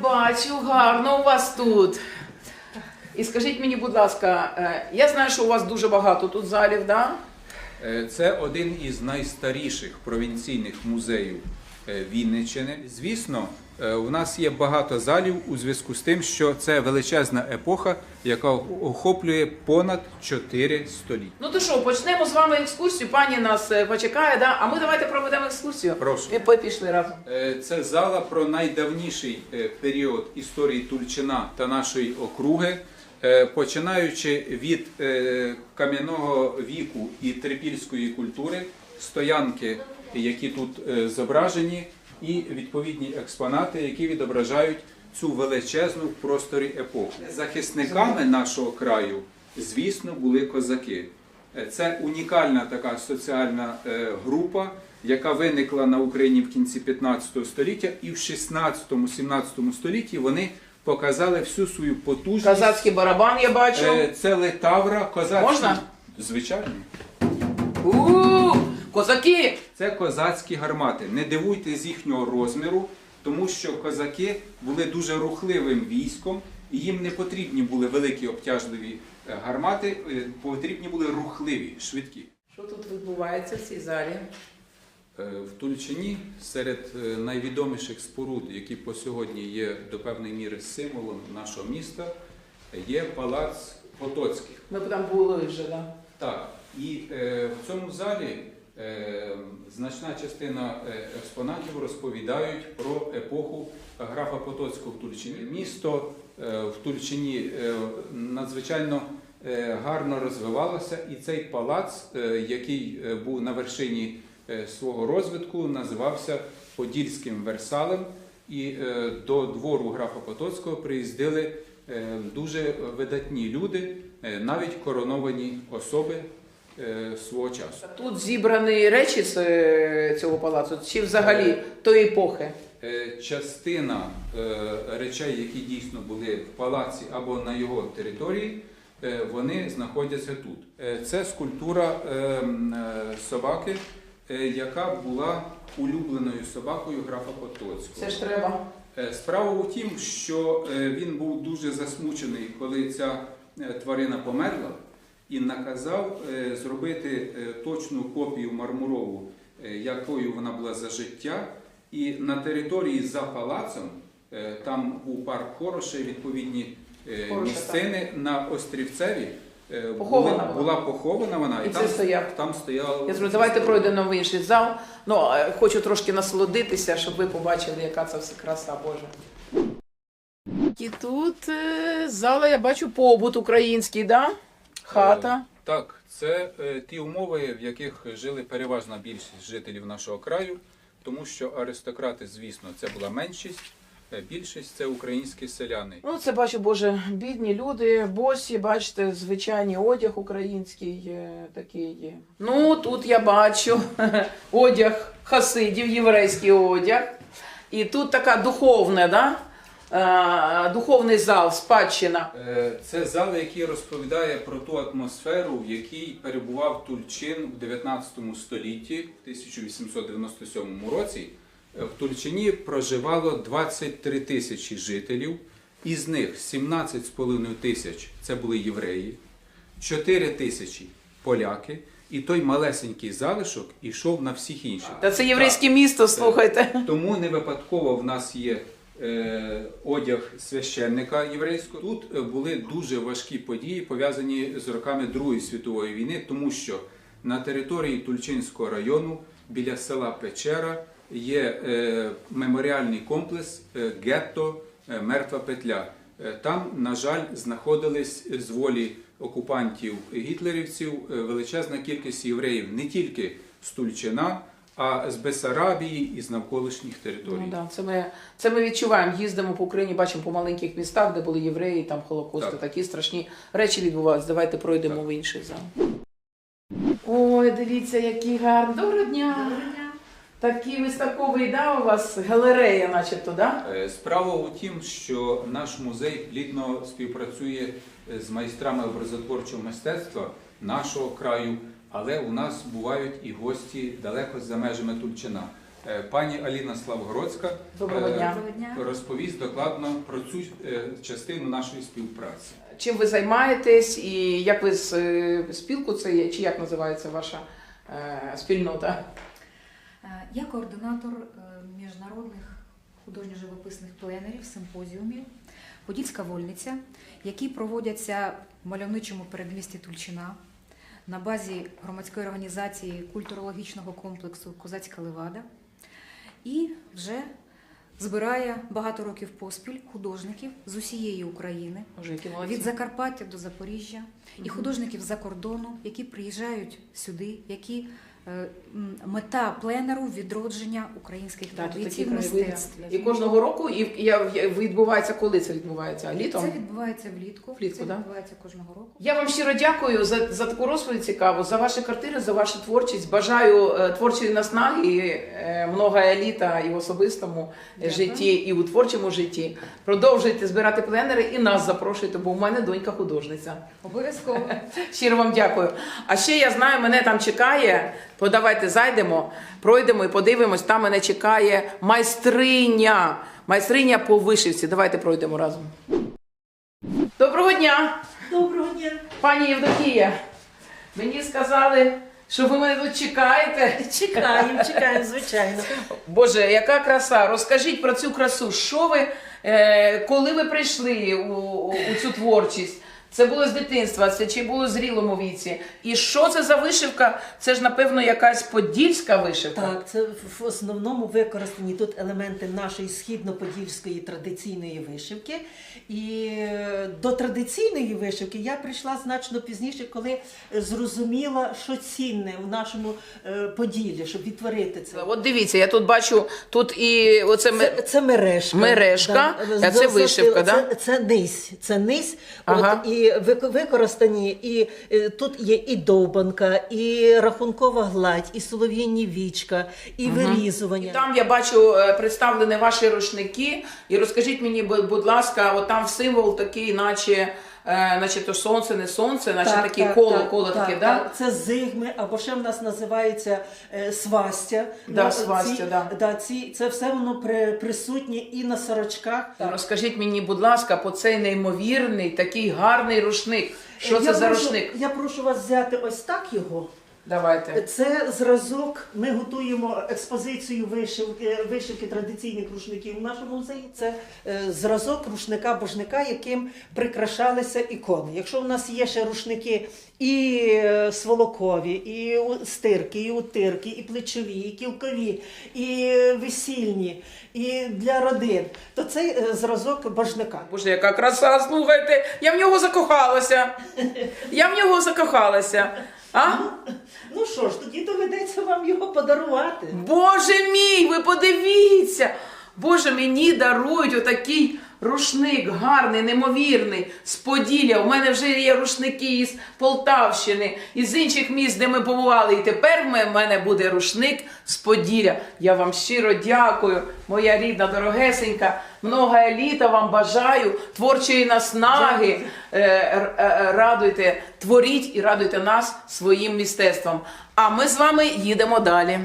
Бачу, гарно у вас тут. І скажіть мені, будь ласка, е, я знаю, що у вас дуже багато тут залів, да? Е, Це один із найстаріших провінційних музеїв е, Вінниччини. Звісно, у нас є багато залів у зв'язку з тим, що це величезна епоха, яка охоплює понад 4 століття. Ну то що, почнемо з вами екскурсію. Пані нас е, почекає, да? а ми давайте проведемо екскурсію. Прошу. І по- пішли разом. Е, Це зала про найдавніший е, період історії Тульчина та нашої округи, Е, починаючи від е, кам'яного віку і трипільської культури, стоянки, які тут е, зображені, і відповідні експонати, які відображають цю величезну в просторі епоху. Захисниками нашого краю, звісно, були козаки. Це унікальна така соціальна е, група, яка виникла на Україні в кінці 15 століття, і в 16-17 столітті вони показали всю свою потужність. Казацький барабан я бачу. Е, Це летавра, козацькі. Можна? Звичайно. У козаки! Це козацькі гармати. Не дивуйтесь з їхнього розміру, тому що козаки були дуже рухливим військом, і їм не потрібні були великі обтяжливі е, гармати, е, потрібні були рухливі, швидкі. Що тут відбувається в цій залі? Е, В Тульчині серед найвідоміших споруд, які по сьогодні є до певної міри символом нашого міста, є палац Потоцьких. Ми там були вже, да? Так, і е, в цьому залі значна частина е, експонатів розповідають про епоху графа Потоцького в Тульчині. Місто е, в Тульчині е, надзвичайно е, гарно розвивалося, і цей палац, е, який е, був на вершині е, свого розвитку, називався Подільським Версалем. І е, до двору графа Потоцького приїздили е, дуже видатні люди, е, навіть короновані особи е, свого часу. Тут зібрані речі з цього палацу, чи взагалі тої епохи? Е, Частина е, речей, які дійсно були в палаці або на його території, е, вони знаходяться тут. Е, Це скульптура е, е, собаки, е, яка була улюбленою собакою графа Потоцького. Це ж треба. Е, Справа у тім, що е, він був дуже засмучений, коли ця е, тварина померла, і наказав е, зробити е, точну копію мармурову, е, якою вона була за життя. І на території за палацом, там був парк Хороше, відповідні Хороше, місцини на Острівцеві. Похована була. була похована вона, І і, це там, стояв. там стояло. Я зробив, давайте пройдемо в інший зал. Ну, хочу трошки насолодитися, щоб ви побачили, яка це все краса Божа. І тут зала, я бачу, побут український, да? Хата. Так, це е, ті умови, в яких жили переважна більшість жителів нашого краю, тому що аристократи, звісно, це була меншість, е, більшість це українські селяни. Ну, це бачу, Боже, бідні люди, босі, бачите, звичайний одяг український е, такий. є. Ну, тут я бачу одяг хасидів, єврейський одяг. І тут така духовна, да? Е, духовний зал, спадщина. Е, Це зал, який розповідає про ту атмосферу, в якій перебував Тульчин в 19 столітті, в 1897 році. Е, В Тульчині проживало 23 тисячі жителів, із них 17,5 тисяч це були євреї, 4 тисячі поляки, і той малесенький залишок ішов на всіх інших. Та це єврейське місто, слухайте. Тому не випадково в нас є одяг священника єврейського. Тут е, були дуже важкі події, пов'язані з роками Другої світової війни, тому що на території Тульчинського району біля села Печера є е, меморіальний комплекс е, гетто е, Мертва Петля. Е, Там, на жаль, знаходились з волі окупантів гітлерівців е, величезна кількість євреїв не тільки з Тульчина, а з Бесарабії і з навколишніх територій. Ну, да, це, ми, це ми відчуваємо. Їздимо по Україні, бачимо по маленьких містах, де були євреї, там холокости, Так. такі страшні речі відбувалися. Давайте пройдемо в інший зал. Ой, дивіться, який гарний. Доброго дня! Такий виставковий, да, у вас галерея, начебто, да? Е, Справа у тім, що наш музей плідно співпрацює з майстрами образотворчого мистецтва нашого краю, але у нас бувають і гості далеко за межами Тульчина. Е, Пані Аліна Славгородська Доброго е, дня. Розповість докладно про цю е, частину нашої співпраці. Чим ви займаєтесь і як ви з спілку це є, чи як називається ваша спільнота? Я координатор міжнародних художньо-живописних пленерів, симпозіумів Подільська вольниця, які проводяться в мальовничому передмісті Тульчина на базі громадської організації культурологічного комплексу Козацька Левада і вже збирає багато років поспіль художників з усієї України. Від Закарпаття до Запоріжжя. І художників за кордону, які приїжджають сюди, які мета пленеру відродження українських традицій в мистецтві. І кожного року і, і відбувається, коли це відбувається? Літом? Це відбувається влітку. Влітку, це да? відбувається кожного року. Я вам щиро дякую за, за таку розповідь цікаву, за ваші картини, за вашу творчість. Бажаю е, творчої наснаги, е, много еліта і в особистому е, Дякую. житті, і у творчому житті. Продовжуйте збирати пленери і нас запрошуйте, бо у мене донька художниця. Обов'язково. Щиро вам дякую. А ще я знаю, мене там чекає. Подавайте, зайдемо, пройдемо і подивимось. Там мене чекає майстриня. Майстриня по вишивці. Давайте пройдемо разом. Доброго дня, Доброго дня. пані Євдокія. Мені сказали, що ви мене тут чекаєте. Чекаємо, чекаємо, звичайно. Боже, яка краса! Розкажіть про цю красу. Що ви, е, коли ви прийшли у, у цю творчість? Це було з дитинства, це чи було в зрілому віці? І що це за вишивка? Це ж, напевно, якась подільська вишивка. Так, це в основному використані тут елементи нашої східно-подільської традиційної вишивки. І е, до традиційної вишивки я прийшла значно пізніше, коли зрозуміла, що цінне в нашому е, Поділлі, щоб відтворити це. От дивіться, я тут бачу, тут і оце. Це, це мережка. Мережка, а це Зосити- вишивка, це, да? Це низь. Це низь. Ага. От, і вик- використані, і е, тут є і довбанка, і рахункова гладь, і солов'їні вічка, і угу. вирізування. там я бачу е, представлені ваші рушники. І розкажіть мені, бу- будь ласка, от там символ такий, наче, е, то сонце, не сонце, наче таке коло, коло таке, да? так. Це зигми, або ще в нас називається е, свастя. Да, Ну, свастя, ці, да. Да, ці, це все воно при, присутнє і на сорочках. Розкажіть мені, будь ласка, по цей неймовірний, такий гарний рушник. Що це прошу, за рушник? Я прошу вас взяти ось так його. Давайте. Це зразок. Ми готуємо експозицію вишивки, вишивки традиційних рушників в нашому музеї. Це е, зразок рушника божника, яким прикрашалися ікони. Якщо в нас є ще рушники і е, сволокові, і стирки, і утирки, і плечові, і кілкові, і весільні, і для родин, то цей е, зразок божника. Боже, яка краса, слухайте, я в нього закохалася. Я в нього закохалася. А? Ну що ж, тоді доведеться вам його подарувати. Боже мій, ви подивіться! Боже, мені дарують отакий рушник гарний, неймовірний, з Поділля. У мене вже є рушники із Полтавщини, із інших міст, де ми побували. І тепер в мене буде рушник з Поділля. Я вам щиро дякую, моя рідна, дорогесенька. Много еліта вам бажаю, творчої наснаги. Е, е, Радуйте, творіть і радуйте нас своїм мистецтвом. А ми з вами їдемо далі.